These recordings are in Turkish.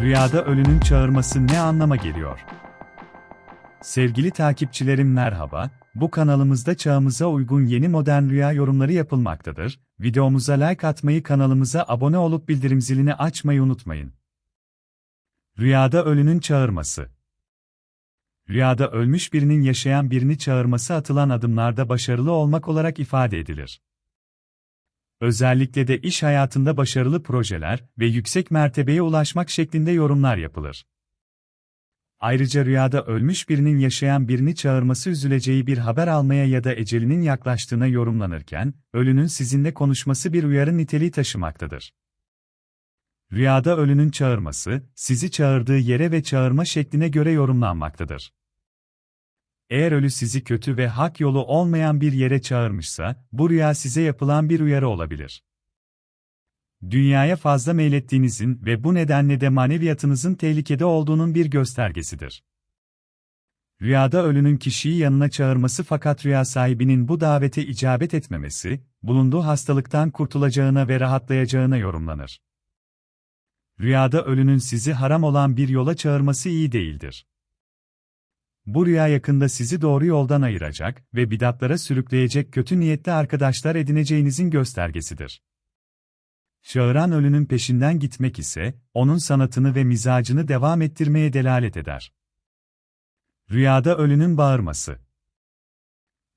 Rüyada ölünün çağırması ne anlama geliyor? Sevgili takipçilerim merhaba, bu kanalımızda çağımıza uygun yeni modern rüya yorumları yapılmaktadır. Videomuza like atmayı kanalımıza abone olup bildirim zilini açmayı unutmayın. Rüyada ölünün çağırması Rüyada ölmüş birinin yaşayan birini çağırması atılan adımlarda başarılı olmak olarak ifade edilir. Özellikle de iş hayatında başarılı projeler ve yüksek mertebeye ulaşmak şeklinde yorumlar yapılır. Ayrıca rüyada ölmüş birinin yaşayan birini çağırması üzüleceği bir haber almaya ya da ecelinin yaklaştığına yorumlanırken, ölünün sizinle konuşması bir uyarı niteliği taşımaktadır. Rüyada ölünün çağırması, sizi çağırdığı yere ve çağırma şekline göre yorumlanmaktadır. Eğer ölü sizi kötü ve hak yolu olmayan bir yere çağırmışsa, bu rüya size yapılan bir uyarı olabilir. Dünyaya fazla meylettiğinizin ve bu nedenle de maneviyatınızın tehlikede olduğunun bir göstergesidir. Rüyada ölünün kişiyi yanına çağırması fakat rüya sahibinin bu davete icabet etmemesi, bulunduğu hastalıktan kurtulacağına ve rahatlayacağına yorumlanır. Rüyada ölünün sizi haram olan bir yola çağırması iyi değildir. Bu rüya yakında sizi doğru yoldan ayıracak ve bidatlara sürükleyecek kötü niyetli arkadaşlar edineceğinizin göstergesidir. Çağıran ölünün peşinden gitmek ise, onun sanatını ve mizacını devam ettirmeye delalet eder. Rüyada ölünün bağırması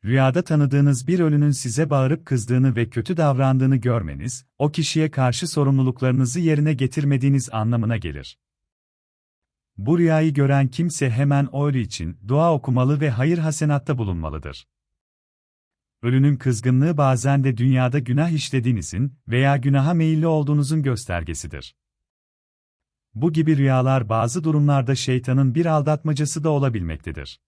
Rüyada tanıdığınız bir ölünün size bağırıp kızdığını ve kötü davrandığını görmeniz, o kişiye karşı sorumluluklarınızı yerine getirmediğiniz anlamına gelir. Bu rüyayı gören kimse hemen o ölü için dua okumalı ve hayır hasenatta bulunmalıdır. Ölünün kızgınlığı bazen de dünyada günah işlediğinizin veya günaha meyilli olduğunuzun göstergesidir. Bu gibi rüyalar bazı durumlarda şeytanın bir aldatmacası da olabilmektedir.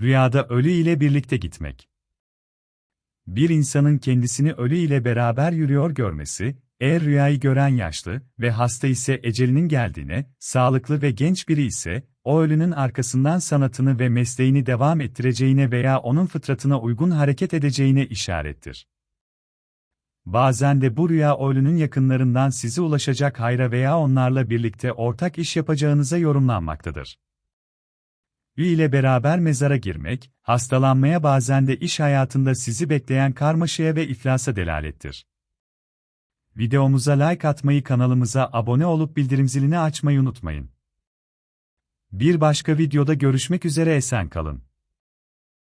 Rüyada ölü ile birlikte gitmek. Bir insanın kendisini ölü ile beraber yürüyor görmesi, eğer rüyayı gören yaşlı ve hasta ise ecelinin geldiğine, sağlıklı ve genç biri ise, o ölünün arkasından sanatını ve mesleğini devam ettireceğine veya onun fıtratına uygun hareket edeceğine işarettir. Bazen de bu rüya ölünün yakınlarından sizi ulaşacak hayra veya onlarla birlikte ortak iş yapacağınıza yorumlanmaktadır. Ü ile beraber mezara girmek, hastalanmaya bazen de iş hayatında sizi bekleyen karmaşaya ve iflasa delalettir. Videomuza like atmayı kanalımıza abone olup bildirim zilini açmayı unutmayın. Bir başka videoda görüşmek üzere esen kalın.